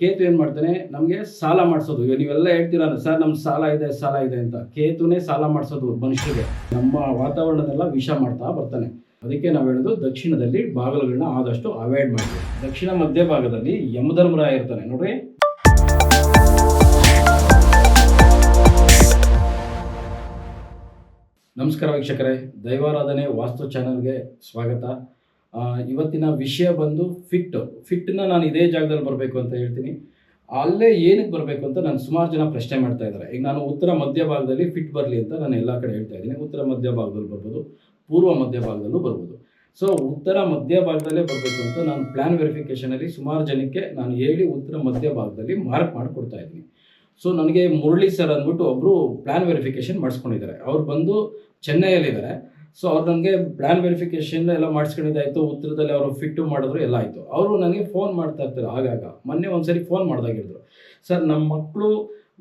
ಕೇತು ಏನು ಮಾಡ್ತಾನೆ? ನಮಗೆ ಸಾಲ ಮಾಡಿಸೋದು. ಇವಾಗ ನೀವೆಲ್ಲ ಹೇಳ್ತೀರಾ ಸರ್ ನಮ್ಮ ಸಾಲ ಇದೆ ಸಾಲ ಇದೆ ಅಂತ. ಕೇತುನೇ ಸಾಲ ಮಾಡಿಸೋದು ಮನುಷ್ಯರಿಗೆ. ನಮ್ಮ ವಾತಾವರಣನೆಲ್ಲ ವಿಷ ಮಾಡ್ತಾ ಬರ್ತಾನೆ. ಅದಕ್ಕೆ ನಾವು ಹೇಳೋದು, ದಕ್ಷಿಣದಲ್ಲಿ ಬಾಗಿಲುಗಳನ್ನ ಆದಷ್ಟು ಅವಾಯ್ಡ್ ಮಾಡಿ. ದಕ್ಷಿಣ ಮಧ್ಯ ಭಾಗದಲ್ಲಿ ಯಮಧರ್ಮರಾಯ ಇರ್ತಾನೆ. ನೋಡ್ರಿ. ನಮಸ್ಕಾರ ವೀಕ್ಷಕರೇ. ದೈವಾರಾಧನೆ ವಾಸ್ತು ಚಾನಲ್ಗೆ ಸ್ವಾಗತ. ಇವತ್ತಿನ ವಿಷಯ ಬಂದು ಫಿಟ್ ಫಿಟ್ನ ನಾನು ಇದೇ ಜಾಗದಲ್ಲಿ ಬರಬೇಕು ಅಂತ ಹೇಳ್ತೀನಿ. ಅಲ್ಲೇ ಏನಕ್ಕೆ ಬರಬೇಕು ಅಂತ ನಾನು ಸುಮಾರು ಜನ ಪ್ರಶ್ನೆ ಮಾಡ್ತಾ ಇದ್ದಾರೆ. ಈಗ ನಾನು ಉತ್ತರ ಮಧ್ಯ ಭಾಗದಲ್ಲಿ ಫಿಟ್ ಬರಲಿ ಅಂತ ನಾನು ಎಲ್ಲ ಕಡೆ ಹೇಳ್ತಾ ಇದ್ದೀನಿ. ಉತ್ತರ ಮಧ್ಯ ಭಾಗದಲ್ಲಿ ಬರ್ಬೋದು, ಪೂರ್ವ ಮಧ್ಯ ಭಾಗದಲ್ಲೂ ಬರ್ಬೋದು. ಸೊ ಉತ್ತರ ಮಧ್ಯ ಭಾಗದಲ್ಲೇ ಬರಬೇಕು ಅಂತ ನಾನು ಪ್ಲ್ಯಾನ್ ವೆರಿಫಿಕೇಷನಲ್ಲಿ ಸುಮಾರು ಜನಕ್ಕೆ ನಾನು ಹೇಳಿ ಉತ್ತರ ಮಧ್ಯ ಭಾಗದಲ್ಲಿ ಮಾರ್ಕ್ ಮಾಡಿಕೊಡ್ತಾ ಇದ್ದೀನಿ. ಸೊ ನನಗೆ ಮುರಳಿ ಸರ್ ಅಂದ್ಬಿಟ್ಟು ಒಬ್ಬರು ಪ್ಲ್ಯಾನ್ ವೆರಿಫಿಕೇಷನ್ ಮಾಡಿಸ್ಕೊಂಡಿದ್ದಾರೆ. ಅವ್ರು ಬಂದು ಚೆನ್ನೈಯಲ್ಲಿದ್ದಾರೆ. ಸೊ ಅವ್ರು ನನಗೆ ಪ್ಲ್ಯಾನ್ ವೆರಿಫಿಕೇಷನ್ ಎಲ್ಲ ಮಾಡಿಸ್ಕೊಂಡಿದ್ದಾಯ್ತು. ಉತ್ತರದಲ್ಲಿ ಅವರು ಫಿಟ್ಟು ಮಾಡಿದ್ರು, ಎಲ್ಲ ಆಯಿತು. ಅವರು ನನಗೆ ಫೋನ್ ಮಾಡ್ತಾ ಇರ್ತಾರೆ ಆಗಾಗ. ಮೊನ್ನೆ ಒಂದ್ಸರಿ ಫೋನ್ ಮಾಡಿದಾಗಿದ್ರು ಸರ್ ನಮ್ಮ ಮಕ್ಕಳು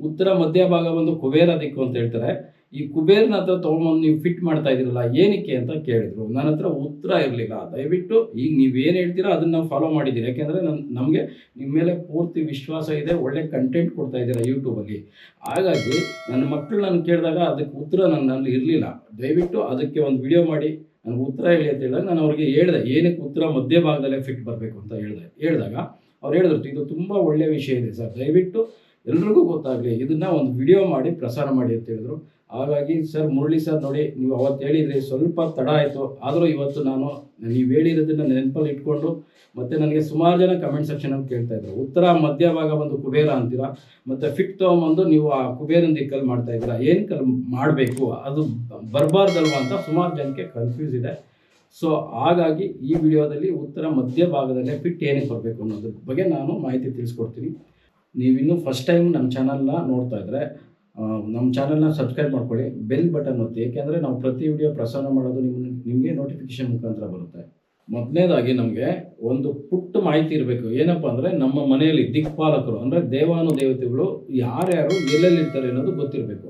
ಉತ್ತರ ಮಧ್ಯ ಭಾಗ ಬಂದು ಕುಬೇರ ದಿಕ್ಕು ಅಂತ ಹೇಳ್ತಾರೆ. ಈ ಕುಬೇರ್ನ ಹತ್ರ ತೊಗೊಂಬಂದು ನೀವು ಫಿಟ್ ಮಾಡ್ತಾ ಇದ್ದೀರಲ್ಲ, ಏನಕ್ಕೆ ಅಂತ ಕೇಳಿದ್ರು. ನನ್ನ ಹತ್ರ ಉತ್ತರ ಇರಲಿಲ್ಲ. ದಯವಿಟ್ಟು ಈಗ ನೀವೇನು ಹೇಳ್ತೀರಾ ಅದನ್ನ ನಾವು ಫಾಲೋ ಮಾಡಿದ್ದೀರಿ ಯಾಕೆಂದರೆ ನನ್ನ ನಮಗೆ ನಿಮ್ಮ ಮೇಲೆ ಪೂರ್ತಿ ವಿಶ್ವಾಸ ಇದೆ, ಒಳ್ಳೆ ಕಂಟೆಂಟ್ ಕೊಡ್ತಾ ಇದ್ದೀರಾ ಯೂಟ್ಯೂಬಲ್ಲಿ ಹಾಗಾಗಿ ನನ್ನ ಮಕ್ಕಳು ನಾನು ಕೇಳಿದಾಗ ಅದಕ್ಕೆ ಉತ್ತರ ನನ್ನಲ್ಲಿ ಇರಲಿಲ್ಲ. ದಯವಿಟ್ಟು ಅದಕ್ಕೆ ಒಂದು ವಿಡಿಯೋ ಮಾಡಿ. ನನಗೆ ಉತ್ತರ ಹೇಳಿ ಅಂತ ಹೇಳಿದಾಗ ನಾನು ಅವ್ರಿಗೆ ಹೇಳಿದೆ, ಏನಕ್ಕೆ ಉತ್ತರ ಮಧ್ಯ ಭಾಗದಲ್ಲೇ ಫಿಟ್ ಬರಬೇಕು? ಅಂತ ಹೇಳಿದೆ. ಹೇಳಿದಾಗ ಅವ್ರು ಹೇಳಿದ್ರು, ಇದು ತುಂಬ ಒಳ್ಳೆಯ ವಿಷಯ ಇದೆ ಸರ್. ದಯವಿಟ್ಟು ಎಲ್ರಿಗೂ ಗೊತ್ತಾಗಲಿ, ಇದನ್ನ ಒಂದು ವಿಡಿಯೋ ಮಾಡಿ, ಪ್ರಸಾರ ಮಾಡಿ ಅಂತ ಹೇಳಿದ್ರು. ಹಾಗಾಗಿ ಸರ್ ಮುರಳಿ ಸರ್ ನೋಡಿ ನೀವು ಅವತ್ತು ಹೇಳಿದ್ರಿ ಸ್ವಲ್ಪ ತಡ ಆಯಿತು. ಆದರೂ ಇವತ್ತು ನಾನು ನೀವು ಹೇಳಿರೋದನ್ನ ನೆನಪಲ್ಲಿ ಇಟ್ಕೊಂಡು ಮತ್ತೆ ನನಗೆ ಸುಮಾರು ಜನ ಕಮೆಂಟ್ ಸೆಕ್ಷನಲ್ಲಿ ಕೇಳ್ತಾ ಇದ್ರು. ಉತ್ತರ ಮಧ್ಯಭಾಗ ಬಂದು ಕುಬೇರ ಅಂತೀರಾ? ಮತ್ತೆ ಫಿಟ್ ತೊಗೊಂಬಂದು ನೀವು ಆ ಕುಬೇರನ ದಿಕ್ಕಲ್ಲಿ ಮಾಡ್ತಾ ಇದ್ದೀರಾ? ಏನು ಕಲ್ ಮಾಡಬೇಕು? ಅದು ಬರಬಾರ್ದಲ್ವ ಅಂತ ಸುಮಾರು ಜನಕ್ಕೆ ಕನ್ಫ್ಯೂಸ್ ಇದೆ. ಸೊ ಹಾಗಾಗಿ ಈ ವಿಡಿಯೋದಲ್ಲಿ ಉತ್ತರ ಮಧ್ಯ ಭಾಗದಲ್ಲೇ ಫಿಟ್ ಏನಕ್ಕೆ ಬರಬೇಕು ಅನ್ನೋದ್ರ ಬಗ್ಗೆ ನಾನು ಮಾಹಿತಿ ತಿಳಿಸ್ಕೊಡ್ತೀನಿ. ನೀವಿನ್ನೂ ಫಸ್ಟ್ ಟೈಮ್ ನಮ್ಮ ಚಾನಲ್ನ ನೋಡ್ತಾ ಇದ್ದರೆ ಆ, ನಮ್ಮ ಚಾನಲ್ನ ಸಬ್ಸ್ಕ್ರೈಬ್ ಮಾಡ್ಕೊಳ್ಳಿ. ಬೆಲ್ ಬಟನ್ ಒತ್ತಿ. ಏಕೆಂದರೆ ನಾವು ಪ್ರತಿ ವಿಡಿಯೋ ಪ್ರಸಾರ ಮಾಡೋದು ನಿಮ್ಮ ನಿಮಗೆ ನೋಟಿಫಿಕೇಶನ್ ಮುಖಾಂತರ ಬರುತ್ತೆ. ಮೊದಲನೇದಾಗಿ ನಮಗೆ ಒಂದು ಪುಟ್ಟ ಮಾಹಿತಿ ಇರಬೇಕು. ಏನಪ್ಪ ಅಂದರೆ ನಮ್ಮ ಮನೆಯಲ್ಲಿ ದಿಕ್ಪಾಲಕರು, ಅಂದರೆ ದೇವಾನು ದೇವತೆಗಳು ಯಾರ್ಯಾರು ಎಲ್ಲೆಲ್ಲಿ ಇರ್ತಾರೆ ಅನ್ನೋದು ಗೊತ್ತಿರಬೇಕು.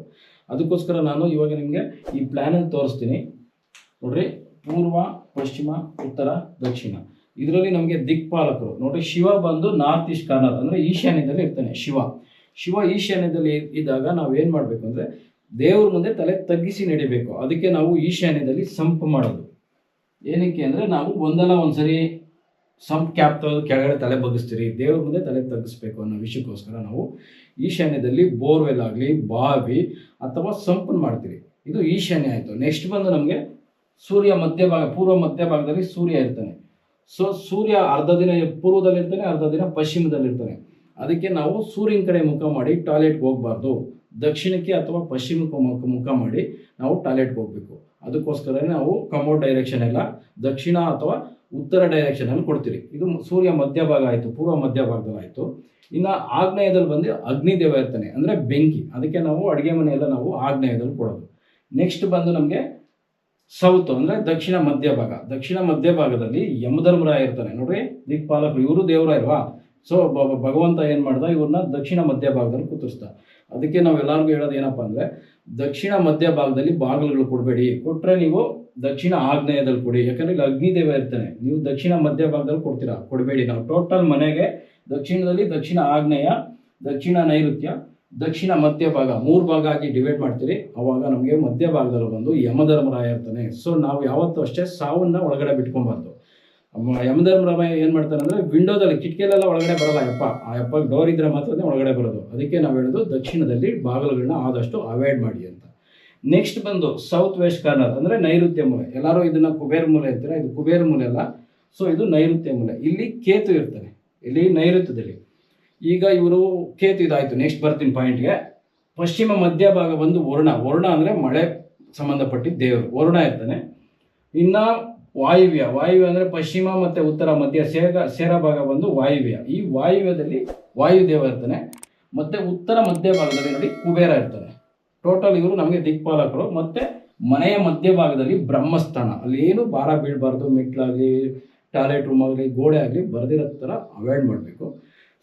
ಅದಕ್ಕೋಸ್ಕರ ನಾನು ಇವಾಗ ನಿಮಗೆ ಈ ಪ್ಲ್ಯಾನನ್ನು ತೋರಿಸ್ತೀನಿ. ನೋಡ್ರಿ, ಪೂರ್ವ, ಪಶ್ಚಿಮ, ಉತ್ತರ, ದಕ್ಷಿಣ. ಇದರಲ್ಲಿ ನಮಗೆ ದಿಕ್ಪಾಲಕರು. ನೋಡ್ರಿ, ಶಿವ ಬಂದು ನಾರ್ತ್ ಈಸ್ಟ್ ಕಾರ್ನರ್ ಅಂದರೆ ಈಶಾನ್ಯದಲ್ಲಿ ಇರ್ತಾನೆ ಶಿವ. ಶಿವ ಈಶಾನ್ಯದಲ್ಲಿ ಇದ್ದಾಗ ನಾವು ಏನು ಮಾಡಬೇಕು ಅಂದರೆ ದೇವ್ರ ಮುಂದೆ ತಲೆ ತಗ್ಗಿಸಿ ನಡಿಬೇಕು. ಅದಕ್ಕೆ ನಾವು ಈಶಾನ್ಯದಲ್ಲಿ ಸಂಪ್ ಮಾಡೋದು. ಏನಕ್ಕೆ ಅಂದರೆ ನಾವು ಒಂದಲ್ಲ ಒಂದ್ಸರಿ ಸಂಪ್ ಕ್ಯಾಪ್ ತೆಗೆದು ಕೆಳಗಡೆ ತಲೆ ಬಗ್ಗಿಸ್ತೀರಿ, ದೇವ್ರ ಮುಂದೆ ತಲೆ ತಗ್ಗಿಸ್ಬೇಕು ಅನ್ನೋ ವಿಷಯಕ್ಕೋಸ್ಕರ ನಾವು ಈಶಾನ್ಯದಲ್ಲಿ ಬೋರ್ವೆಲ್ ಆಗಲಿ, ಬಾವಿ ಅಥವಾ ಸಂಪನ್ನು ಮಾಡ್ತೀರಿ. ಇದು ಈಶಾನ್ಯ ಆಯಿತು. ನೆಕ್ಸ್ಟ್ ಬಂದು ನಮಗೆ ಸೂರ್ಯ ಮಧ್ಯಭಾಗ, ಪೂರ್ವ ಮಧ್ಯಭಾಗದಲ್ಲಿ ಸೂರ್ಯ ಇರ್ತಾನೆ. ಸೊ ಸೂರ್ಯ ಅರ್ಧ ದಿನ ಪೂರ್ವದಲ್ಲಿ ಇರ್ತಾನೆ ಅರ್ಧ ದಿನ ಪಶ್ಚಿಮದಲ್ಲಿ ಇರ್ತಾನೆ ಅದಕ್ಕೆ ನಾವು ಸೂರ್ಯನ ಕಡೆ ಮುಖ ಮಾಡಿ ಟಾಯ್ಲೆಟ್ಗೆ ಹೋಗಬಾರ್ದು. ದಕ್ಷಿಣಕ್ಕೆ ಅಥವಾ ಪಶ್ಚಿಮಕ್ಕೆ ಮುಖ ಮುಖ ಮಾಡಿ ನಾವು ಟಾಯ್ಲೆಟ್ಗೆ ಹೋಗಬೇಕು. ಅದಕ್ಕೋಸ್ಕರ ನಾವು ಕಮೋಡ್ ಡೈರೆಕ್ಷನ್ ಎಲ್ಲ ದಕ್ಷಿಣ ಅಥವಾ ಉತ್ತರ ಡೈರೆಕ್ಷನಲ್ಲಿ ಕೊಡ್ತೀರಿ. ಇದು ಸೂರ್ಯ ಮಧ್ಯಭಾಗ ಆಯಿತು, ಪೂರ್ವ ಮಧ್ಯಭಾಗದಲ್ಲಿ ಆಯಿತು. ಇನ್ನು ಆಗ್ನೇಯದಲ್ಲಿ ಬಂದು ಅಗ್ನಿದೇವ ಇರ್ತಾನೆ ಅಂದರೆ ಬೆಂಕಿ. ಅದಕ್ಕೆ ನಾವು ಅಡುಗೆ ಮನೆಯೆಲ್ಲ ನಾವು ಆಗ್ನೇಯದಲ್ಲಿ ಕೊಡೋದು. ನೆಕ್ಸ್ಟ್ ಬಂದು ನಮಗೆ ಸೌತ್, ಅಂದರೆ ದಕ್ಷಿಣ ಮಧ್ಯಭಾಗ. ದಕ್ಷಿಣ ಮಧ್ಯಭಾಗದಲ್ಲಿ ಯಮಧರ್ಮರಾಯ ಇರ್ತಾನೆ. ನೋಡ್ರಿ, ದಿಕ್ಪಾಲಕರು, ಇವರು ದೇವರಾಯಲ್ವಾ? ಸೊ ಭಗವಂತ ಏನು ಮಾಡ್ದ? ಇವ್ರನ್ನ ದಕ್ಷಿಣ ಮಧ್ಯ ಮಧ್ಯಭಾಗದಲ್ಲಿ ಕೂತಿಸ್ದ ಅದಕ್ಕೆ ನಾವು ಎಲ್ಲರಿಗೂ ಹೇಳೋದು ಏನಪ್ಪ ಅಂದರೆ, ದಕ್ಷಿಣ ಮಧ್ಯ ಭಾಗದಲ್ಲಿ ಬಾಗಿಲುಗಳು ಕೊಡಬೇಡಿ. ಕೊಟ್ಟರೆ ನೀವು ದಕ್ಷಿಣ ಆಗ್ನೇಯದಲ್ಲಿ ಕೊಡಿ. ಯಾಕಂದ್ರೆ ಇಲ್ಲಿ ಅಗ್ನಿದೇವ ಇರ್ತಾನೆ. ನೀವು ದಕ್ಷಿಣ ಮಧ್ಯ ಭಾಗದಲ್ಲಿ ಕೊಡ್ತೀರಾ? ಕೊಡಬೇಡಿ. ನಾವು ಟೋಟಲ್ ಮನೆಗೆ ದಕ್ಷಿಣದಲ್ಲಿ ದಕ್ಷಿಣ ಆಗ್ನೇಯ, ದಕ್ಷಿಣ ನೈಋತ್ಯ, ದಕ್ಷಿಣ ಮಧ್ಯ ಭಾಗ, ಮೂರು ಭಾಗ ಆಗಿ ಡಿವೈಡ್ ಮಾಡ್ತೀರಿ. ಅವಾಗ ನಮಗೆ ಮಧ್ಯ ಭಾಗದಲ್ಲಿ ಬಂದು ಯಮಧರ್ಮರಾಯ ಇರ್ತಾನೆ. ಸೊ ನಾವು ಯಾವತ್ತೂ ಅಷ್ಟೇ ಸಾವನ್ನ ಒಳಗಡೆ ಬಿಟ್ಕೊಬಾರ್ದು. ಅಮ್ಮ- ಯಮಧರ್ಮರಾಯ ಏನು ಮಾಡ್ತಾರೆ ಅಂದರೆ ವಿಂಡೋದಲ್ಲಿ ಕಿಟಕಿಯಲ್ಲೆಲ್ಲ ಒಳಗಡೆ ಬರಲ್ಲ, ಯಪ್ಪ. ಆ ಯಪ್ಪ ಡೋರ್ ಇದ್ರೆ ಮಾತ್ರ ಒಳಗಡೆ ಬರೋದು. ಅದಕ್ಕೆ ನಾವು ಹೇಳೋದು, ದಕ್ಷಿಣದಲ್ಲಿ ಬಾಗಿಲುಗಳನ್ನ ಆದಷ್ಟು ಅವಾಯ್ಡ್ ಮಾಡಿ ಅಂತ. ನೆಕ್ಸ್ಟ್ ಬಂದು ಸೌತ್ ವೆಸ್ಟ್ ಕಾರ್ನರ್ ಅಂದರೆ ನೈಋತ್ಯ ಮೂಲೆ. ಎಲ್ಲರೂ ಇದನ್ನ ಕುಬೇರ ಮೂಲೆ ಅಂತೀರ? ಇದು ಕುಬೇರ ಮೂಲೆ ಅಲ್ಲ. ಸೊ ಇದು ನೈಋತ್ಯ ಮೂಲೆ. ಇಲ್ಲಿ ಕೇತು ಇರ್ತಾನೆ ಇಲ್ಲಿ ನೈಋತ್ಯದಲ್ಲಿ. ಈಗ ಇವರು ಕೇತು ಇದಾಯಿತು. ನೆಕ್ಸ್ಟ್ ಬರ್ತೀನಿ ಪಾಯಿಂಟ್ಗೆ ಪಶ್ಚಿಮ ಮಧ್ಯಭಾಗ ಬಂದು ವರುಣ. ವರುಣ ಅಂದರೆ ಮಳೆ ಸಂಬಂಧಪಟ್ಟಿದ್ದ ದೇವರು. ವರುಣ ಇರ್ತಾನೆ. ಇನ್ನು ವಾಯುವ್ಯ ವಾಯುವ್ಯ ಅಂದರೆ ಪಶ್ಚಿಮ ಮತ್ತು ಉತ್ತರ ಮಧ್ಯ ಸೇರ ಸೇರ ಭಾಗ ಬಂದು ವಾಯುವ್ಯ. ಈ ವಾಯುವ್ಯದಲ್ಲಿ ವಾಯುದೇವ ಇರ್ತಾನೆ, ಮತ್ತು ಉತ್ತರ ಮಧ್ಯ ಭಾಗದಲ್ಲಿ ನೋಡಿ ಕುಬೇರ ಇರ್ತಾನೆ. ಟೋಟಲ್ ಇವರು ನಮಗೆ ದಿಕ್ಪಾಲಕರು, ಮತ್ತು ಮನೆಯ ಮಧ್ಯಭಾಗದಲ್ಲಿ ಬ್ರಹ್ಮಸ್ಥಾನ. ಅಲ್ಲಿ ಏನು ಭಾರ ಬೀಳಬಾರ್ದು, ಮೆಟ್ಲಾಗಲಿ, ಟಾಯ್ಲೆಟ್ ರೂಮ್ ಆಗಲಿ ಗೋಡೆ ಆಗಲಿ ಬರೆದಿರೋ ಥರ ಅವಾಯ್ಡ್ ಮಾಡಬೇಕು.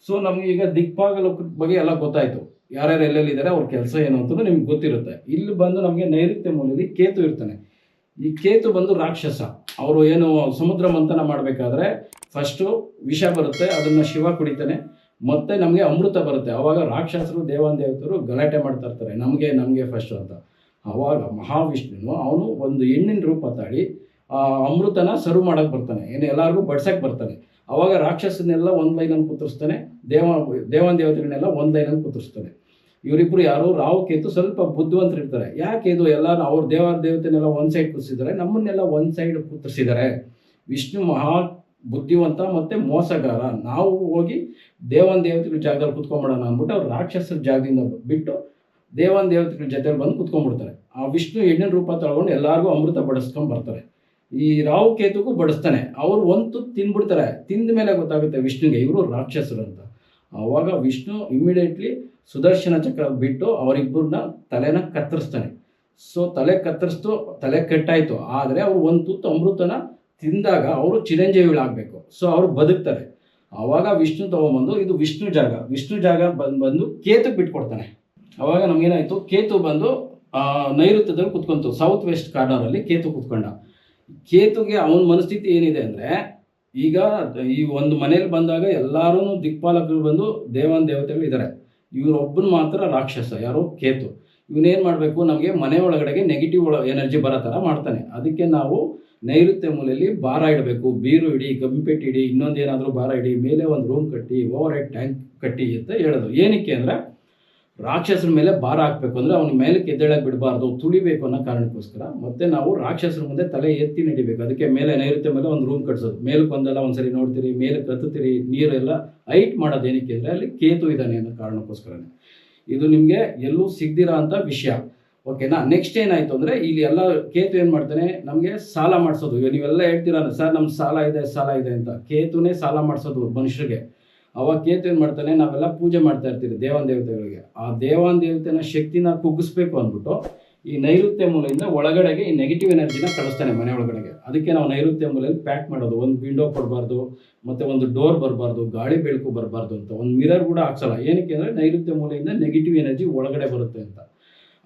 ಸೊ ನಮಗೆ ಈಗ ದಿಕ್ಪಾಗಲ ಬಗ್ಗೆ ಎಲ್ಲ ಗೊತ್ತಾಯಿತು. ಯಾರ್ಯಾರು ಎಲ್ಲೆಲ್ಲಿದ್ದಾರೆ, ಅವ್ರ ಕೆಲಸ ಏನು ಅಂತ ನಿಮ್ಗೆ ಗೊತ್ತಿರುತ್ತೆ. ಇಲ್ಲಿ ಬಂದು ನಮಗೆ ನೈಋತ್ಯ ಮೂಲದಲ್ಲಿ ಕೇತು ಇರ್ತಾನೆ. ಈ ಕೇತು ಬಂದು ರಾಕ್ಷಸ. ಅವರು ಏನು ಸಮುದ್ರ ಮಂಥನ ಮಾಡಬೇಕಾದ್ರೆ ಫಸ್ಟು ವಿಷ ಬರುತ್ತೆ, ಅದನ್ನು ಶಿವ ಕುಡಿತಾನೆ. ಮತ್ತೆ ನಮಗೆ ಅಮೃತ ಬರುತ್ತೆ. ಅವಾಗ ರಾಕ್ಷಸರು ದೇವಾನ್ ದೇವತರು ಗಲಾಟೆ ಮಾಡ್ತಾ ಇರ್ತಾರೆ. ನಮಗೆ ನಮಗೆ ಫಸ್ಟ್ ಅಂತ. ಅವಾಗ ಮಹಾವಿಷ್ಣುನು ಅವನು ಒಂದು ಹೆಣ್ಣಿನ ರೂಪ ತಾಳಿ, ಆ ಅಮೃತನ ಸರ್ವ್ ಮಾಡೋಕ್ಕೆ ಬರ್ತಾನೆ. ಏನು ಎಲ್ಲರಿಗೂ ಬಡ್ಸಕ್ಕೆ ಬರ್ತಾನೆ. ಅವಾಗ ರಾಕ್ಷಸನ್ನೆಲ್ಲ ಒಂದು ಲೈನಲ್ಲಿ ಕುತ್ತರಿಸ್ತಾನೆ, ದೇವ ದೇವಾನ್ ದೇವತೆಗಳನ್ನೆಲ್ಲ ಒಂದು ಲೈನಲ್ಲಿ ಕುತ್ತರಿಸ್ತಾನೆ. ಇವರಿಬ್ಬರು ಯಾರು ರಾವು, ಕೇತು ಸ್ವಲ್ಪ ಬುದ್ಧಿವಂತರು ಇರ್ತಾರೆ ಯಾಕೆ ಇದು ಎಲ್ಲ ಅವ್ರ ದೇವರ ದೇವತೆನೆಲ್ಲ ಒಂದು ಸೈಡ್ ಕೂರಿಸಿದ್ದಾರೆ ನಮ್ಮನ್ನೆಲ್ಲ ಒಂದು ಸೈಡ್ ಕೂತರಿಸಿದ್ದಾರೆ ವಿಷ್ಣು ಮಹಾ ಬುದ್ಧಿವಂತ ಮತ್ತೆ ಮೋಸಗಾರ. ನಾವು ಹೋಗಿ ದೇವನ ದೇವತೆಗಳ ಜಾಗದಲ್ಲಿ ಕುತ್ಕೊಂಡ್ಬಿಡೋಣ ಅಂದ್ಬಿಟ್ಟು ಅವ್ರು ರಾಕ್ಷಸರ ಜಾಗದಿಂದ ಬಿಟ್ಟು ದೇವನ ದೇವತೆಗಳ ಜೊತೆಲಿ ಬಂದು ಕುತ್ಕೊಂಡ್ಬಿಡ್ತಾರೆ ಆ ವಿಷ್ಣು ಹೆಣ್ಣಿನ ರೂಪ ತಗೊಂಡು ಎಲ್ಲರಿಗೂ ಅಮೃತ ಬಡಿಸ್ಕೊಂಡು ಬರ್ತಾರೆ. ಈ ರಾವು, ಕೇತುಗೂ ಬಡಿಸ್ತಾನೆ. ಅವ್ರು ಒಂದು ತಿಂದ್ಬಿಡ್ತಾರೆ ತಿಂದ ಮೇಲೆ ಗೊತ್ತಾಗುತ್ತೆ ವಿಷ್ಣುಗೆ ಇವರು ರಾಕ್ಷಸರು ಅಂತ. ಆವಾಗ ವಿಷ್ಣು ಇಮಿಡಿಯೇಟ್ಲಿ ಸುದರ್ಶನ ಚಕ್ರ ಬಿಟ್ಟು ಅವರಿಬ್ಬರನ್ನ ತಲೆನ ಕತ್ತರಿಸ್ತಾನೆ. ಸೊ ತಲೆ ಕತ್ತರಿಸ್ತು, ತಲೆ ಕೆಟ್ಟಾಯ್ತು. ಆದರೆ ಅವರು ಒಂದು ತುತ್ತು ಅಮೃತನ ತಿಂದಾಗ ಅವರು ಚಿರಂಜೀವಿಗಳಾಗಬೇಕು. ಸೊ ಅವರು ಬದುಕ್ತಾರೆ. ಆವಾಗ ವಿಷ್ಣು ತಗೊಂಬಂದು ಇದು ವಿಷ್ಣು ಜಾಗ. ವಿಷ್ಣು ಜಾಗ ಬಂದು ಬಂದು ಕೇತುಗೆ ಬಿಟ್ಕೊಡ್ತಾನೆ. ಆವಾಗ ನಮಗೇನಾಯಿತು, ಕೇತು ಬಂದು ನೈಋತ್ಯದಲ್ಲಿ ಕುತ್ಕೊಂತು. ಸೌತ್ ವೆಸ್ಟ್ ಕಾರ್ನರಲ್ಲಿ ಕೇತು ಕುತ್ಕೊಂಡ. ಕೇತುಗೆ ಅವನ ಮನಸ್ಥಿತಿ ಏನಿದೆ ಅಂದರೆ ಈಗ ಈ ಒಂದು ಮನೇಲಿ ಬಂದಾಗ ಎಲ್ಲರೂ ದಿಕ್ಪಾಲಕರು ಬಂದು ದೇವನ ದೇವತೆಗಳು ಇದ್ದಾರೆ ಇವರೊಬ್ಬನು ಮಾತ್ರ ರಾಕ್ಷಸ, ಯಾರು ಕೇತು. ಇವನೇನು ಮಾಡಬೇಕು? ನಮಗೆ ಮನೆ ಒಳಗಡೆಗೆ ನೆಗೆಟಿವ್ ಎನರ್ಜಿ ಬರೋ ಥರ ಮಾಡ್ತಾನೆ. ಅದಕ್ಕೆ ನಾವು ನೈಋತ್ಯ ಮೂಲೆಯಲ್ಲಿ ಭಾರ ಇಡಬೇಕು. ಬೀರು ಇಡಿ ಕಂಪೆಟ್ ಇಡಿ, ಇನ್ನೊಂದೇನಾದರೂ ಭಾರ ಇಡಿ, ಮೇಲೆ ಒಂದು ರೂಮ್ ಕಟ್ಟಿ ಓವರ್ ಹೆಡ್ ಟ್ಯಾಂಕ್ ಕಟ್ಟಿ ಅಂತ ಹೇಳೋದು. ಏನಕ್ಕೆ ಅಂದರೆ ರಾಕ್ಷಸರ ಮೇಲೆ ಭಾರ ಹಾಕಬೇಕು ಅಂದರೆ ಅವನ ಮೇಲೆ ಎದ್ದೇಳಕ್ಕೆ ಬಿಡಬಾರ್ದು, ತುಳಿಬೇಕು ಅನ್ನೋ ಕಾರಣಕ್ಕೋಸ್ಕರ ಮತ್ತೆ ನಾವು ರಾಕ್ಷಸರ ಮುಂದೆ ತಲೆ ಎತ್ತಿ ನಡಿಬೇಕು. ಅದಕ್ಕೆ ಮೇಲೆ ನೈಋತ್ಯ ಮೇಲೆ ಒಂದು ರೂಮ್ ಕಟ್ಸೋದು. ಮೇಲಕ್ಕೆ ಒಂದೆಲ್ಲ ಒಂದ್ಸರಿ ನೋಡ್ತೀರಿ ಮೇಲಕ್ಕೆ ಹತ್ತುತ್ತೀರಿ ನೀರೆಲ್ಲ ಹೈಟ್ ಮಾಡೋದು ಏನಕ್ಕೆ ಅಂದರೆ ಅಲ್ಲಿ ಕೇತು ಇದ್ದಾನೆ ಅನ್ನೋ ಕಾರಣಕ್ಕೋಸ್ಕರನೇ. ಇದು ನಿಮಗೆ ಎಲ್ಲೂ ಸಿಗ್ದಿರೋ ಅಂಥ ವಿಷಯ. ಓಕೆನಾ ನೆಕ್ಸ್ಟ್ ಏನಾಯ್ತು ಅಂದರೆ ಇಲ್ಲಿ ಎಲ್ಲ ಕೇತು ಏನು ಮಾಡ್ತಾನೆ? ನಮಗೆ ಸಾಲ ಮಾಡಿಸೋದು. ನೀವೆಲ್ಲ ಹೇಳ್ತೀರ ಸರ್ ನಮ್ಮ ಸಾಲ ಇದೆ ಸಾಲ ಇದೆ ಅಂತ. ಕೇತುನೇ ಸಾಲ ಮಾಡಿಸೋದು ಮನುಷ್ಯರಿಗೆ. ಅವಾಗ ಏನು ಮಾಡ್ತಾನೆ, ನಾವೆಲ್ಲ ಪೂಜೆ ಮಾಡ್ತಾ ಇರ್ತೀವಿ ದೇವಾನ್ ದೇವತೆಗಳಿಗೆ. ಆ ದೇವಾನ್ ದೇವತೆನ ಶಕ್ತಿನ ಕುಗ್ಗಿಸ್ಬೇಕು ಅಂದ್ಬಿಟ್ಟು ಈ ನೈಋತ್ಯ ಮೂಲೆಯಿಂದ ಒಳಗಡೆಗೆ ಈ ನೆಗೆಟಿವ್ ಎನರ್ಜಿನ ಕಳಿಸ್ತಾನೆ ಮನೆ ಒಳಗಡೆಗೆ. ಅದಕ್ಕೆ ನಾವು ನೈಋತ್ಯ ಮೂಲೆಯಲ್ಲಿ ಪ್ಯಾಕ್ ಮಾಡೋದು, ಒಂದು ವಿಂಡೋ ಕೊಡಬಾರ್ದು, ಮತ್ತೆ ಒಂದು ಡೋರ್ ಬರಬಾರ್ದು, ಗಾಳಿ ಬೆಳಕು ಬರಬಾರ್ದು ಅಂತ, ಒಂದು ಮಿರರ್ ಕೂಡ ಹಾಕ್ಸಲ್ಲ. ಏನಕ್ಕೆ ಅಂದರೆ ನೈಋತ್ಯ ಮೂಲೆಯಿಂದ ನೆಗೆಟಿವ್ ಎನರ್ಜಿ ಒಳಗಡೆ ಬರುತ್ತೆ ಅಂತ.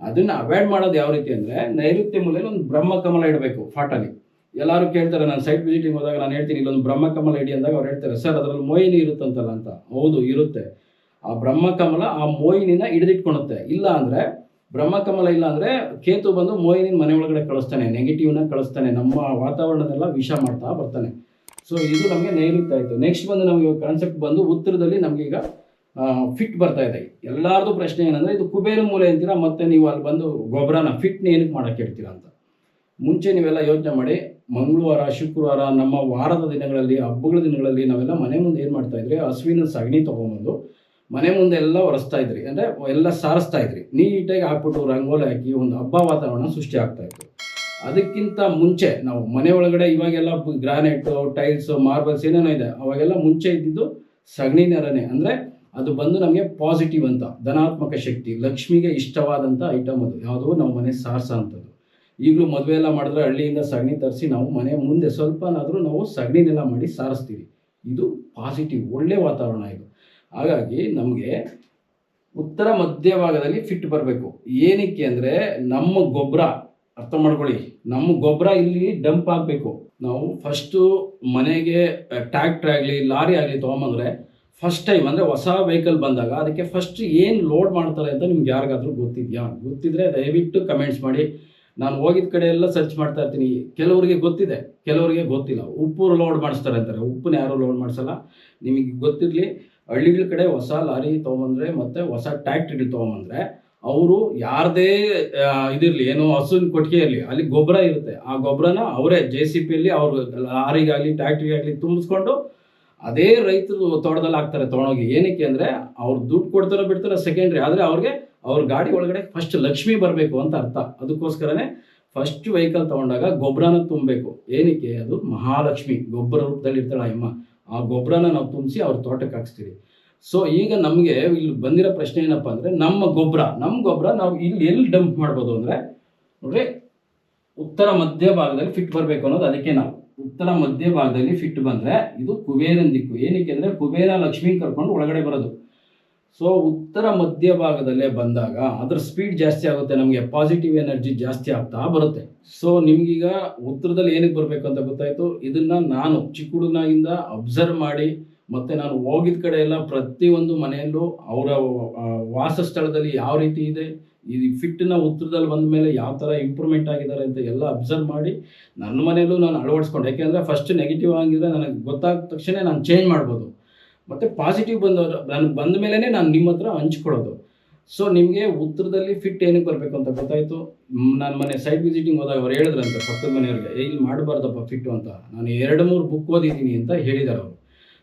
ಅದನ್ನ ಅವಾಯ್ಡ್ ಮಾಡೋದು ಯಾವ ರೀತಿ ಅಂದರೆ ನೈಋತ್ಯ ಮೂಲೆಯಲ್ಲಿ ಒಂದು ಬ್ರಹ್ಮಕಮಲ ಇಡಬೇಕು ಫಾಟಲ್ಲಿ ಎಲ್ಲರೂ ಕೇಳ್ತಾರೆ, ನಾನು ಸೈಟ್ ವಿಸಿಟಿಂಗ್ ಹೋದಾಗ ನಾನು ಹೇಳ್ತೀನಿ, ಇಲ್ಲೊಂದು ಬ್ರಹ್ಮಕಮಲ ಇಡಿ ಅಂದಾಗ ಅವ್ರು ಹೇಳ್ತಾರೆ, ಸರ್, ಅದರಲ್ಲಿ ಮೋಯಿನಿ ಇರುತ್ತಂತಲ್ಲ ಅಂತ. ಹೌದು, ಇರುತ್ತೆ. ಆ ಬ್ರಹ್ಮಕಮಲ ಆ ಮೋಯಿನಿನ ಹಿಡಿದಿಟ್ಕೊಳುತ್ತೆ. ಇಲ್ಲ ಅಂದರೆ ಬ್ರಹ್ಮಕಮಲ ಇಲ್ಲ ಅಂದರೆ ಕೇತು ಬಂದು ಮೋಹಿನಿನ ಮನೆ ಒಳಗಡೆ ಕಳಿಸ್ತಾನೆ ನೆಗೆಟಿವ್ನ ಕಳಿಸ್ತಾನೆ, ನಮ್ಮ ವಾತಾವರಣದೆಲ್ಲ ವಿಷ ಮಾಡ್ತಾ ಬರ್ತಾನೆ. ಸೊ ಇದು ನಮಗೆ ನೈಋತ್ಯ ಆಯಿತು. ನೆಕ್ಸ್ಟ್ ಬಂದು ನಮಗೆ ಕಾನ್ಸೆಪ್ಟ್ ಬಂದು ಉತ್ತರದಲ್ಲಿ ನಮಗೀಗ ಫಿಟ್ ಬರ್ತಾ ಇದೆ. ಎಲ್ಲರದು ಪ್ರಶ್ನೆ ಏನಂದರೆ, ಇದು ಕುಬೇರ ಮೂಲೆ ಅಂತೀರಾ, ಮತ್ತೆ ನೀವು ಅಲ್ಲಿ ಬಂದು ಗೊಬ್ಬರನ ಫಿಟ್ನ ಏನಕ್ಕೆ ಮಾಡಕ್ಕೆ ಹೇಳ್ತೀರಾ ಅಂತ. ಮುಂಚೆ ನೀವೆಲ್ಲ ಯೋಚನೆ ಮಾಡಿ ಮಂಗಳವಾರ, ಶುಕ್ರವಾರ ನಮ್ಮ ವಾರದ ದಿನಗಳಲ್ಲಿ, ಹಬ್ಬಗಳ ದಿನಗಳಲ್ಲಿ ನಾವೆಲ್ಲ ಮನೆ ಮುಂದೆ ಏನು ಮಾಡ್ತಾ ಇದ್ರಿ? ಹಸುವಿನ ಸಗಣಿ ತೊಗೊಂಬಂದು ಮನೆ ಮುಂದೆ ಎಲ್ಲ ಒರೆಸ್ತಾ ಇದ್ರಿ. ಅಂದರೆ ಎಲ್ಲ ಸಾರಿಸ್ತಾ ಇದ್ರಿ. ನೀಟಾಗಿ ಹಾಕ್ಬಿಟ್ಟು ರಂಗೋಲಿ ಹಾಕಿ ಒಂದು ಹಬ್ಬ ವಾತಾವರಣ ಸೃಷ್ಟಿ ಆಗ್ತಾ ಇತ್ತು. ಅದಕ್ಕಿಂತ ಮುಂಚೆ ನಾವು ಮನೆ ಒಳಗಡೆ ಇವಾಗೆಲ್ಲ ಗ್ರಾನೈಟು, ಟೈಲ್ಸು, ಮಾರ್ಬಲ್ಸ್ ಏನೇನೋ ಇದೆ, ಅವಾಗೆಲ್ಲ ಮುಂಚೆ ಇದ್ದಿದ್ದು ಸಗಣಿ ನೆರನೆ. ಅಂದರೆ ಅದು ಬಂದು ನಮಗೆ ಪಾಸಿಟಿವ್ ಅಂತ, ಧನಾತ್ಮಕ ಶಕ್ತಿ, ಲಕ್ಷ್ಮಿಗೆ ಇಷ್ಟವಾದಂಥ ಐಟಮ್ ಅದು. ಯಾವುದೋ ನಾವು ಮನೆ ಸಾರಿಸೋ ಅಂಥದ್ದು ಈಗಲೂ ಮದುವೆ ಎಲ್ಲ ಮಾಡಿದ್ರೆ ಹಳ್ಳಿಯಿಂದ ಸಗಣಿ ತರಿಸಿ ನಾವು ಮನೆ ಮುಂದೆ ಸ್ವಲ್ಪನಾದರೂ ನಾವು ಸಗಣಿನೆಲ್ಲ ಮಾಡಿ ಸಾರಿಸ್ತೀವಿ. ಇದು ಪಾಸಿಟಿವ್ ಒಳ್ಳೆ ವಾತಾವರಣ ಇದು. ಹಾಗಾಗಿ ನಮಗೆ ಉತ್ತರ ಮಧ್ಯಭಾಗದಲ್ಲಿ ಫಿಟ್ ಬರಬೇಕು. ಏನಕ್ಕೆ ಅಂದರೆ ನಮ್ಮ ಗೊಬ್ಬರ ಅರ್ಥ ಮಾಡ್ಕೊಳ್ಳಿ. ನಮ್ಮ ಗೊಬ್ಬರ ಇಲ್ಲಿ ಡಂಪ್ ಆಗಬೇಕು. ನಾವು ಫಸ್ಟು ಮನೆಗೆ ಟ್ಯಾಕ್ಟ್ರ್ ಆಗಲಿ, ಲಾರಿ ಆಗಲಿ ತೊಗೊಂಬಂದ್ರೆ ಫಸ್ಟ್ ಟೈಮ್ ಅಂದರೆ ಹೊಸ ವೆಹಿಕಲ್ ಬಂದಾಗ ಅದಕ್ಕೆ ಫಸ್ಟ್ ಏನು ಲೋಡ್ ಮಾಡ್ತಾರೆ ಅಂತ ನಿಮ್ಗೆ ಯಾರಿಗಾದ್ರೂ ಗೊತ್ತಿದೆಯಾ? ಗೊತ್ತಿದ್ರೆ ದಯವಿಟ್ಟು ಕಮೆಂಟ್ಸ್ ಮಾಡಿ. ನಾನು ಹೋಗಿದ ಕಡೆ ಎಲ್ಲ ಸರ್ಚ್ ಮಾಡ್ತಾ ಇರ್ತೀನಿ. ಕೆಲವರಿಗೆ ಗೊತ್ತಿದೆ, ಕೆಲವರಿಗೆ ಗೊತ್ತಿಲ್ಲ. ಉಪ್ಪು ಲೋಡ್ ಮಾಡಿಸ್ತಾರೆ ಅಂತಾರೆ. ಉಪ್ಪನ್ನ ಯಾರು ಲೋಡ್ ಮಾಡಿಸಲ್ಲ? ನಿಮಗೆ ಗೊತ್ತಿರಲಿ, ಹಳ್ಳಿಗಳ ಕಡೆ ಹೊಸ ಲಾರಿ ತೊಗೊಂಬಂದ್ರೆ ಮತ್ತು ಹೊಸ ಟ್ಯಾಕ್ಟ್ರಿಗಳು ತೊಗೊಂಬಂದ್ರೆ ಅವರು ಯಾರದೇ ಇದಿರಲಿ, ಏನೋ ಹಸುವಿನ ಕೊಟ್ಟಿಗೆ ಇರಲಿ, ಅಲ್ಲಿ ಗೊಬ್ಬರ ಇರುತ್ತೆ. ಆ ಗೊಬ್ಬರನ ಅವರೇ ಜೆ ಸಿ ಪಿಯಲ್ಲಿ ಅವರು ಲಾರಿಗಾಗಲಿ ಟ್ಯಾಕ್ಟ್ರಿಗಾಗಲಿ ತುಂಬಿಸ್ಕೊಂಡು ಅದೇ ರೈತರು ತೋಟದಲ್ಲಿ ಹಾಕ್ತಾರೆ ತೊಗೊಂಡೋಗಿ. ಏನಕ್ಕೆ ಅಂದರೆ ಅವ್ರು ದುಡ್ಡು ಕೊಡ್ತಾರೋ ಬಿಡ್ತಾರೋ ಸೆಕೆಂಡ್ರಿ ಆದರೆ ಅವ್ರಿಗೆ ಅವ್ರ ಗಾಡಿ ಒಳಗಡೆ ಫಸ್ಟ್ ಲಕ್ಷ್ಮಿ ಬರಬೇಕು ಅಂತ ಅರ್ಥ. ಅದಕ್ಕೋಸ್ಕರನೇ ಫಸ್ಟ್ ವೆಹಿಕಲ್ ತೊಗೊಂಡಾಗ ಗೊಬ್ಬರನ ತುಂಬಬೇಕು. ಏನಕ್ಕೆ? ಅದು ಮಹಾಲಕ್ಷ್ಮಿ. ಗೊಬ್ಬರ ರೂಪದಲ್ಲಿ ಇರ್ತಾಳೆ ಅಮ್ಮ. ಆ ಗೊಬ್ಬರನ ನಾವು ತುಂಬಿಸಿ ಅವ್ರ ತೋಟಕ್ಕೆ ಹಾಕ್ಸ್ತೀವಿ. ಸೊ ಈಗ ನಮಗೆ ಇಲ್ಲಿ ಬಂದಿರೋ ಪ್ರಶ್ನೆ ಏನಪ್ಪ ಅಂದರೆ ನಮ್ಮ ಗೊಬ್ಬರ ನಮ್ಮ ಗೊಬ್ಬರ ನಾವು ಇಲ್ಲಿ ಎಲ್ಲಿ ಡಂಪ್ ಮಾಡ್ಬೋದು ಅಂದರೆ ನೋಡ್ರಿ, ಉತ್ತರ ಮಧ್ಯ ಭಾಗದಲ್ಲಿ ಫಿಟ್ ಬರಬೇಕು ಅನ್ನೋದು ಅದಕ್ಕೆ ನಾವು. ಉತ್ತರ ಮಧ್ಯ ಭಾಗದಲ್ಲಿ ಫಿಟ್ ಬಂದರೆ ಇದು ಕುಬೇರನ ದಿಕ್ಕು. ಏನಕ್ಕೆ ಅಂದರೆ ಕುಬೇರ ಲಕ್ಷ್ಮಿ ಕರ್ಕೊಂಡು ಒಳಗಡೆ ಬರೋದು. ಸೊ ಉತ್ತರ ಮಧ್ಯ ಭಾಗದಲ್ಲೇ ಬಂದಾಗ ಅದರ ಸ್ಪೀಡ್ ಜಾಸ್ತಿ ಆಗುತ್ತೆ, ನಮಗೆ ಪಾಸಿಟಿವ್ ಎನರ್ಜಿ ಜಾಸ್ತಿ ಆಗ್ತಾ ಬರುತ್ತೆ. ಸೊ ನಿಮ್ಗೀಗ ಉತ್ತರದಲ್ಲಿ ಏನಕ್ಕೆ ಬರಬೇಕು ಅಂತ ಗೊತ್ತಾಯ್ತು? ಇದನ್ನ ನಾನು ಚಿಕ್ಕ ಹುಡುಗನಾಗಿಂದ ಅಬ್ಸರ್ವ್ ಮಾಡಿ, ಮತ್ತು ನಾನು ಹೋಗಿದ ಕಡೆ ಎಲ್ಲ ಪ್ರತಿಯೊಂದು ಮನೆಯಲ್ಲೂ ಅವರ ವಾಸಸ್ಥಳದಲ್ಲಿ ಯಾವ ರೀತಿ ಇದೆ, ಈ ಫಿಟ್ನ ಉತ್ತರದಲ್ಲಿ ಬಂದ ಮೇಲೆ ಯಾವ ಥರ ಇಂಪ್ರೂವ್ಮೆಂಟ್ ಆಗಿದ್ದಾರೆ ಅಂತ ಎಲ್ಲ ಅಬ್ಸರ್ವ್ ಮಾಡಿ, ನನ್ನ ಮನೆಯಲ್ಲೂ ನಾನು ಅಳವಡಿಸ್ಕೊಂಡೆ. ಯಾಕೆಂದರೆ ಫಸ್ಟ್ ನೆಗೆಟಿವ್ ಆಗಿದ್ರೆ ನನಗೆ ಗೊತ್ತಾದ ತಕ್ಷಣ ನಾನು ಚೇಂಜ್ ಮಾಡ್ಬೋದು. ಮತ್ತು ಪಾಸಿಟಿವ್ ಬಂದವರು ನಾನು ಬಂದ ನಾನು ನಿಮ್ಮ ಹತ್ರ ಹಂಚ್ಕೊಳ್ಳೋದು. ಸೊ ನಿಮಗೆ ಉತ್ತರದಲ್ಲಿ ಫಿಟ್ ಏನಕ್ಕೆ ಬರಬೇಕು ಅಂತ ಗೊತ್ತಾಯಿತು? ನಾನು ಮನೆ ಸೈಟ್ ವಿಸಿಟಿಂಗ್ ಹೋದಾಗ ಅವ್ರು ಹೇಳಿದ್ರಂತೆ ಪಕ್ಕದ ಮನೆಯವ್ರಿಗೆ "ಏ, ಇಲ್ಲಿ ಮಾಡಬಾರ್ದಪ್ಪ ಫಿಟ್ಟು ಅಂತ. ನಾನು ಎರಡು ಮೂರು ಬುಕ್ ಓದಿದ್ದೀನಿ ಅಂತ ಹೇಳಿದ್ದಾರೆ ಅವರು.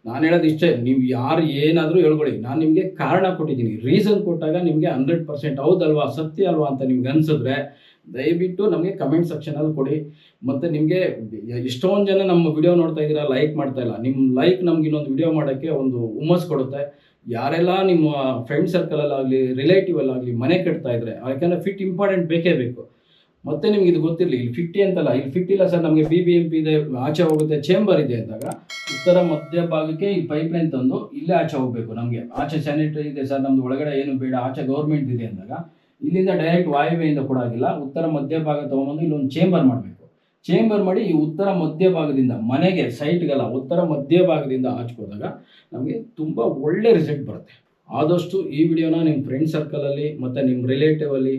ನಾನು ಹೇಳೋದು ಇಷ್ಟೇ ನೀವು ಯಾರು ಏನಾದರೂ ಹೇಳ್ಕೊಳ್ಳಿ. ನಾನು ನಿಮಗೆ ಕಾರಣ ಕೊಟ್ಟಿದ್ದೀನಿ. ರೀಸನ್ ಕೊಟ್ಟಾಗ ನಿಮಗೆ ಹಂಡ್ರೆಡ್ ಪರ್ಸೆಂಟ್ ಹೌದಲ್ವಾ ಸತ್ಯ ಅಲ್ವಾ ಅಂತ ನಿಮ್ಗೆ ಅನಿಸಿದ್ರೆ ದಯವಿಟ್ಟು ನಮಗೆ ಕಮೆಂಟ್ ಸೆಕ್ಷನಲ್ಲಿ ಕೊಡಿ. ಮತ್ತು ನಿಮಗೆ ಎಷ್ಟೊಂದು ಜನ ನಮ್ಮ ವಿಡಿಯೋ ನೋಡ್ತಾ ಇದ್ದೀರಾ ಲೈಕ್ ಮಾಡ್ತಾ ಇಲ್ಲ. ನಿಮ್ಮ ಲೈಕ್ ನಮ್ಗೆ ಇನ್ನೊಂದು ವಿಡಿಯೋ ಮಾಡೋಕ್ಕೆ ಒಂದು ಹುಮ್ಮಸ್ ಕೊಡುತ್ತೆ. ಯಾರೆಲ್ಲ ನಿಮ್ಮ ಫ್ರೆಂಡ್ ಸರ್ಕಲಲ್ಲಾಗಲಿ ರಿಲೇಟಿವಲ್ಲಾಗಲಿ ಮನೆ ಕಟ್ತಾ ಇದ್ರೆ, ಯಾಕಂದರೆ ಫಿಟ್ ಇಂಪಾರ್ಟೆಂಟ್ ಬೇಕೇ ಬೇಕು. ಮತ್ತೆ ನಿಮ್ಗೆ ಇದು ಗೊತ್ತಿರಲಿ, ಇಲ್ಲಿ ಫಿಟ್ಟಿ ಅಂತಲ್ಲ, ಇಲ್ಲಿ ಫಿಟ್ ಇಲ್ಲ ಸರ್, ನಮಗೆ ಬಿ ಬಿ ಎಂ ಪಿ ಇದೆ, ಆಚೆ ಹೋಗುತ್ತೆ ಚೇಂಬರ್ ಇದೆ ಅಂದಾಗ, ಉತ್ತರ, ಮಧ್ಯ ಭಾಗಕ್ಕೆ ಈ ಪೈಪ್ ಲೈನ್ ತಂದು ಇಲ್ಲೇ ಆಚೆ ಹೋಗಬೇಕು ನಮಗೆ. ಆಚೆ ಸ್ಯಾನಿಟರಿ ಇದೆ ಸರ್, ನಮ್ದು ಒಳಗಡೆ ಏನು ಬೇಡ, ಆಚೆ ಗೌರ್ಮೆಂಟ್ ಇದೆ ಅಂದಾಗ ಇಲ್ಲಿಂದ ಡೈರೆಕ್ಟ್ ವಾಯುವೆಯಿಂದ ಕೂಡ ಆಗಿಲ್ಲ. ಉತ್ತರ ಮಧ್ಯ ಭಾಗ ತೊಗೊಂಬಂದು ಇಲ್ಲೊಂದು ಚೇಂಬರ್ ಮಾಡಬೇಕು. ಚೇಂಬರ್ ಮಾಡಿ ಈ ಉತ್ತರ ಮಧ್ಯ ಭಾಗದಿಂದ ಮನೆಗೆ ಸೈಟ್ಗೆಲ್ಲ ಉತ್ತರ ಮಧ್ಯ ಭಾಗದಿಂದ ಆಚ್ಕೋದಾಗ ನಮಗೆ ತುಂಬ ಒಳ್ಳೆ ರಿಸಲ್ಟ್ ಬರುತ್ತೆ. ಆದಷ್ಟು ಈ ವಿಡಿಯೋನ ನಿಮ್ಮ ಫ್ರೆಂಡ್ ಸರ್ಕಲಲ್ಲಿ ಮತ್ತು ನಿಮ್ಮ ರಿಲೇಟಿವಲ್ಲಿ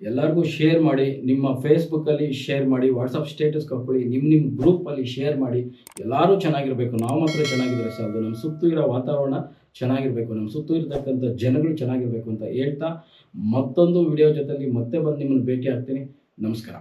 ಎಲ್ಲರಿಗೂ ಶೇರ್ ಮಾಡಿ, ನಿಮ್ಮ ಫೇಸ್ಬುಕ್ಕಲ್ಲಿ ಶೇರ್ ಮಾಡಿ ವಾಟ್ಸಪ್ ಸ್ಟೇಟಸ್ ಹಾಕೊಳ್ಳಿ ನಿಮ್ಮ ನಿಮ್ಮ ಗ್ರೂಪಲ್ಲಿ ಶೇರ್ ಮಾಡಿ. ಎಲ್ಲರೂ ಚೆನ್ನಾಗಿರಬೇಕು. ನಾವು ಮಾತ್ರ ಚೆನ್ನಾಗಿದ್ರೆ ಸಾಲದು. ನಮ್ಮ ಸುತ್ತು ಇರೋ ವಾತಾವರಣ ಚೆನ್ನಾಗಿರಬೇಕು. ನಮ್ಮ ಸುತ್ತು ಇರತಕ್ಕಂಥ ಜನಗಳು ಚೆನ್ನಾಗಿರಬೇಕು ಅಂತ ಹೇಳ್ತಾ ಮತ್ತೊಂದು ವಿಡಿಯೋ ಜೊತೆಯಲ್ಲಿ ಮತ್ತೆ ಬಂದು ನಿಮ್ಮನ್ನು ಭೇಟಿ ಆಗ್ತೀನಿ ನಮಸ್ಕಾರ.